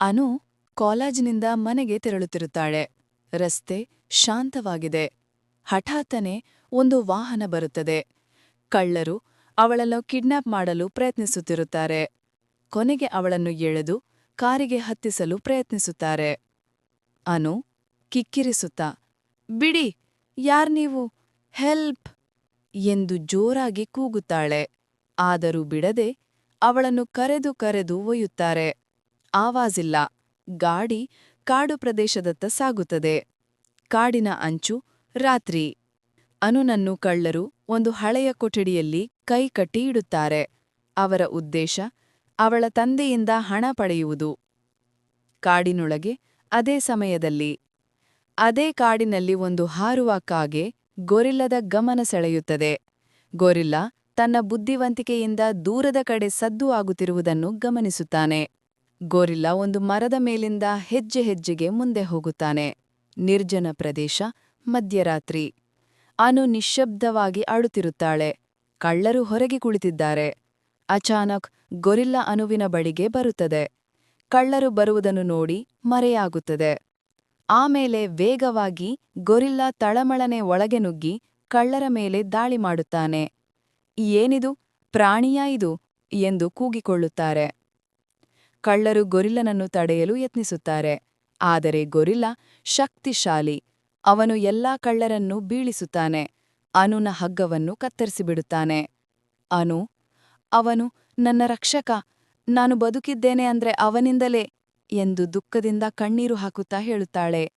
ಅನು ಕಾಲೇಜಿನಿಂದ ಮನೆಗೆ ತೆರಳುತ್ತಿರುತ್ತಾಳೆ. ರಸ್ತೆ ಶಾಂತವಾಗಿದೆ. ಹಠಾತ್ತನೆ ಒಂದು ವಾಹನ ಬರುತ್ತದೆ. ಕಳ್ಳರು ಅವಳನ್ನು ಕಿಡ್ನಾಪ್ ಮಾಡಲು ಪ್ರಯತ್ನಿಸುತ್ತಿರುತ್ತಾರೆ. ಕೊನೆಗೆ ಅವಳನ್ನು ಎಳೆದು ಕಾರಿಗೆ ಹತ್ತಿಸಲು ಪ್ರಯತ್ನಿಸುತ್ತಾರೆ. ಅನು ಕಿಕ್ಕಿರಿಸುತ್ತ, ಬಿಡಿ, ಯಾರ್ ನೀವು? ಹೆಲ್ಪ್! ಎಂದು ಜೋರಾಗಿ ಕೂಗುತ್ತಾಳೆ. ಆದರೂ ಬಿಡದೆ ಅವಳನ್ನು ಕರೆದು ಕರೆದು ಒಯ್ಯುತ್ತಾರೆ. ಆವಾಜಿಲ್ಲ ಗಾಡಿ ಕಾಡು ಪ್ರದೇಶದತ್ತ ಸಾಗುತ್ತದೆ. ಕಾಡಿನ ಅಂಚು ರಾತ್ರಿ. ಅನುನನ್ನು ಕಳ್ಳರು ಒಂದು ಹಳೆಯ ಕೊಠಡಿಯಲ್ಲಿ ಕೈ ಕಟ್ಟಿ ಇಡುತ್ತಾರೆ. ಅವರ ಉದ್ದೇಶ ಅವಳ ತಂದೆಯಿಂದ ಹಣ ಪಡೆಯುವುದು. ಕಾಡಿನೊಳಗೆ ಅದೇ ಸಮಯದಲ್ಲಿ. ಅದೇ ಕಾಡಿನಲ್ಲಿ ಒಂದು ಹಾರುವ ಕಾಗೆ ಗೊರಿಲ್ಲದ ಗಮನ ಸೆಳೆಯುತ್ತದೆ. ಗೊರಿಲ್ಲ ತನ್ನ ಬುದ್ಧಿವಂತಿಕೆಯಿಂದ ದೂರದ ಕಡೆ ಸದ್ದು ಆಗುತ್ತಿರುವುದನ್ನು ಗಮನಿಸುತ್ತಾನೆ. ಗೊರಿಲ್ಲ ಒಂದು ಮರದ ಮೇಲಿಂದ ಹೆಜ್ಜೆ ಹೆಜ್ಜೆಗೆ ಮುಂದೆ ಹೋಗುತ್ತಾನೆ. ನಿರ್ಜನ ಪ್ರದೇಶ ಮಧ್ಯರಾತ್ರಿ. ಅನು ನಿಶ್ಶಬ್ದವಾಗಿ ಅಳುತ್ತಿರುತ್ತಾಳೆ. ಕಳ್ಳರು ಹೊರಗೆ ಕುಳಿತಿದ್ದಾರೆ. ಅಚಾನಕ್ ಗೊರಿಲ್ಲಾ ಅನುವಿನ ಬಳಿಗೆ ಬರುತ್ತದೆ. ಕಳ್ಳರು ಬರುವುದನ್ನು ನೋಡಿ ಮರೆಯಾಗುತ್ತದೆ. ಆಮೇಲೆ ವೇಗವಾಗಿ ಗೊರಿಲ್ಲಾ ತಳಮಳನೆ ಒಳಗೆ ನುಗ್ಗಿ ಕಳ್ಳರ ಮೇಲೆ ದಾಳಿ ಮಾಡುತ್ತಾನೆ. ಏನಿದು? ಪ್ರಾಣಿಯಾ ಇದು? ಎಂದು ಕೂಗಿಕೊಳ್ಳುತ್ತಾರೆ. ಕಳ್ಳರು ಗೊರಿಲ್ಲನನ್ನು ತಡೆಯಲು ಯತ್ನಿಸುತ್ತಾರೆ. ಆದರೆ ಗೊರಿಲ್ಲ ಶಕ್ತಿಶಾಲಿ. ಅವನು ಎಲ್ಲಾ ಕಳ್ಳರನ್ನು ಬೀಳಿಸುತ್ತಾನೆ. ಅನುನ ಹಗ್ಗವನ್ನು ಕತ್ತರಿಸಿಬಿಡುತ್ತಾನೆ. ಅನು, ಅವನು, ನನ್ನ ರಕ್ಷಕ, ನಾನು ಬದುಕಿದ್ದೇನೆ ಅಂದ್ರೆ ಅವನಿಂದಲೇ ಎಂದು ದುಃಖದಿಂದ ಕಣ್ಣೀರು ಹಾಕುತ್ತಾ ಹೇಳುತ್ತಾಳೆ.